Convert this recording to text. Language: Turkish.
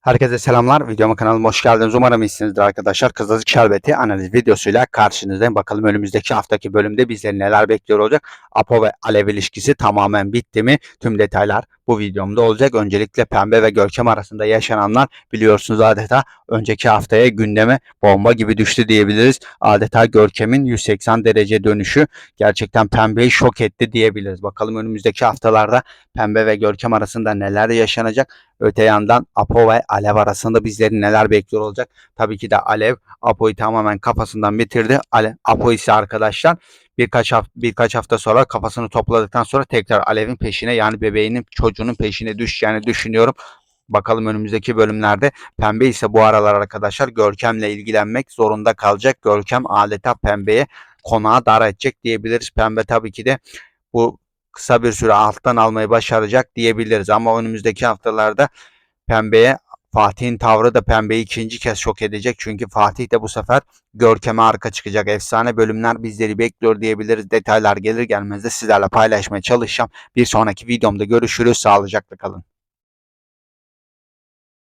Herkese selamlar. Videoma kanalıma hoş geldiniz. Umarım iyisinizdir arkadaşlar. Kızılcık Şerbeti analiz videosuyla karşınızdayım. Bakalım önümüzdeki haftaki bölümde bizleri neler bekliyor olacak. Apo ve Alev ilişkisi tamamen bitti mi? Tüm detaylar bu videomda olacak. Öncelikle Pembe ve Görkem arasında yaşananlar biliyorsunuz adeta önceki haftaya gündeme bomba gibi düştü diyebiliriz. Adeta Görkem'in 180 derece dönüşü gerçekten Pembe'yi şok etti diyebiliriz. Bakalım önümüzdeki haftalarda Pembe ve Görkem arasında neler yaşanacak? Öte yandan Apo ve Alev arasında bizleri neler bekliyor olacak? Tabii ki de Alev Apo'yu tamamen kafasından bitirdi. Ale, Apo ise arkadaşlar birkaç hafta, birkaç hafta sonra kafasını topladıktan sonra tekrar Alev'in peşine yani bebeğinin çocuğunun peşine düşeceğini düşünüyorum. Bakalım önümüzdeki bölümlerde Pembe ise bu aralar arkadaşlar Görkem'le ilgilenmek zorunda kalacak. Görkem adeta Pembe'ye konağa dar edecek diyebiliriz. Pembe tabii ki de bu kısa bir süre alttan almayı başaracak diyebiliriz. Ama önümüzdeki haftalarda Pembe'ye Fatih'in tavrı da Pembe'yi ikinci kez şok edecek. Çünkü Fatih de bu sefer Görkem'e arka çıkacak. Efsane bölümler bizleri bekliyor diyebiliriz. Detaylar gelir gelmez de sizlerle paylaşmaya çalışacağım. Bir sonraki videomda görüşürüz. Sağlıcakla kalın.